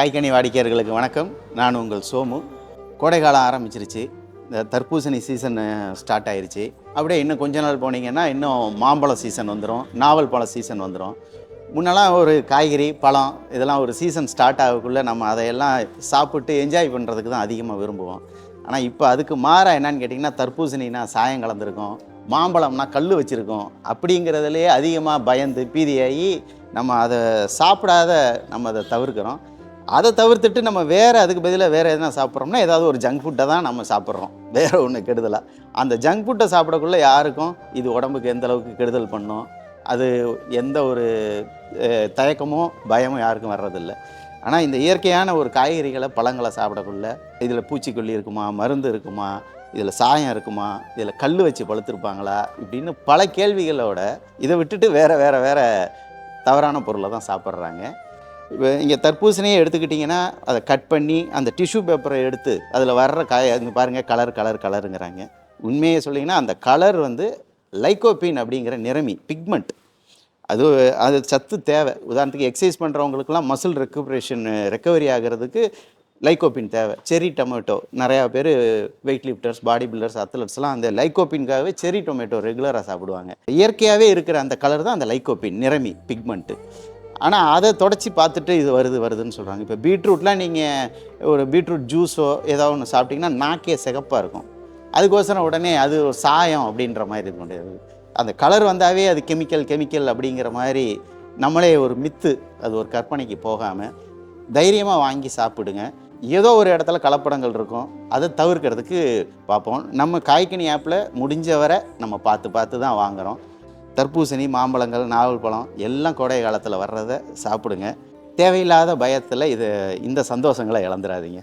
காய்கனி வாடிக்கையாளர்களுக்கு வணக்கம். நான் உங்கள் சோமு. கோடைக்காலம் ஆரம்பிச்சிருச்சு. இந்த தர்பூசணி சீசன் ஸ்டார்ட் ஆயிடுச்சு அப்படியே இன்னும் கொஞ்ச நாள் போனீங்கன்னா இன்னும் மாம்பழம் சீசன் வந்துடும் நாவல் பழ சீசன் வந்துடும் முன்னெல்லாம் ஒரு காய்கறி பழம் இதெல்லாம் ஒரு சீசன் ஸ்டார்ட் ஆகக்குள்ளே நம்ம அதையெல்லாம் சாப்பிட்டு என்ஜாய் பண்ணுறதுக்கு தான் அதிகமாக விரும்புவோம். ஆனால் இப்போ அதுக்கு மாற என்னன்னு கேட்டிங்கன்னா தர்பூசணினா சாயம் கலந்துருக்கும். மாம்பழம்னா கல் வச்சுருக்கோம். அப்படிங்கிறதுலேயே அதிகமாக பயந்து பீதியாகி நம்ம அதை சாப்பிடாத நம்ம அதை தவிர்க்கிறோம். அதை தவிர்த்துட்டு நம்ம வேறு அதுக்கு பதிலாக வேறு எதனா சாப்பிட்றோம்னா ஏதாவது ஒரு ஜங்க் ஃபுட்டை தான் நம்ம சாப்பிட்றோம். வேறு ஒன்று கெடுதலாக அந்த ஜங்க் ஃபுட்டை சாப்பிடக்குள்ளே யாருக்கும் இது உடம்புக்கு எந்த அளவுக்கு கெடுதல் பண்ணும்? அது எந்த ஒரு தயக்கமோ பயமும் யாருக்கும் வர்றதில்லை. ஆனால் இந்த இயற்கையான ஒரு காய்கறிகளை பழங்களை சாப்பிடக்குள்ள இதில் பூச்சிக்கொல்லி இருக்குமா மருந்து இருக்குமா இதில் சாயம் இருக்குமா இதில் கல் வச்சு பழுத்திருப்பாங்களா இப்படின்னு பல கேள்விகளோட இதை விட்டுட்டு வேறு வேறு வேறு தவறான பொருளை தான் சாப்பிட்றாங்க. இப்போ இங்கே தர்பூசணியை எடுத்துக்கிட்டிங்கன்னா அதை கட் பண்ணி அந்த டிஷ்யூ பேப்பரை எடுத்து அதில் வர்ற காய இங்கே பாருங்கள் கலர் கலர் கலருங்கிறாங்க உண்மையை சொல்லிங்கன்னா அந்த கலர் வந்து லைக்கோபின் அப்படிங்கிற நிறமி பிக்மெண்ட் அது அது சத்து தேவை. உதாரணத்துக்கு எக்ஸசைஸ் பண்ணுறவங்களுக்குலாம் மசில் ரெக்குபரேஷன் ரெக்கவரி ஆகிறதுக்கு லைக்கோபின் தேவை. செரி டொமேட்டோ நிறையா பேர் வெயிட் லிஃப்டர்ஸ் பாடி பில்டர்ஸ் அத்லட்ஸ்லாம் அந்த லைக்கோபின்காகவே செரி டொமேட்டோ ரெகுலராக சாப்பிடுவாங்க. இயற்கையாகவே இருக்கிற அந்த கலர் தான் அந்த லைக்கோபின் நிறமி பிக்மெண்ட்டு ஆனால் அதை தொடச்சி பார்த்துட்டு இது வருது வருதுன்னு சொல்கிறாங்க இப்போ பீட்ரூட்லாம் நீங்கள் ஒரு பீட்ரூட் ஜூஸோ ஏதாவது ஒன்று சாப்பிட்டிங்கன்னா நாக்கே சிகப்பாக இருக்கும். அதுக்கோசரம் உடனே அது ஒரு சாயம் அப்படின்ற மாதிரி இது முடியாது அந்த கலர் வந்தாவே அது கெமிக்கல் கெமிக்கல் அப்படிங்கிற மாதிரி நம்மளே ஒரு மித்து அது ஒரு கற்பனைக்கு போகாமல் தைரியமாக வாங்கி சாப்பிடுங்க. ஏதோ ஒரு இடத்துல கலப்படங்கள் இருக்கும். அதை தவிர்க்கிறதுக்கு பார்ப்போம். நம்ம காய்கனி ஆப்பில் முடிஞ்ச வரை நம்ம பார்த்து பார்த்து தான் வாங்குகிறோம் தர்பூசணி மாம்பழங்கள் நாவல் பழம் எல்லாம் கோடை காலத்தில் வர்றதை சாப்பிடுங்க. தேவையில்லாத பயத்தில் இது இந்த சந்தோஷங்களை இழந்துடாதீங்க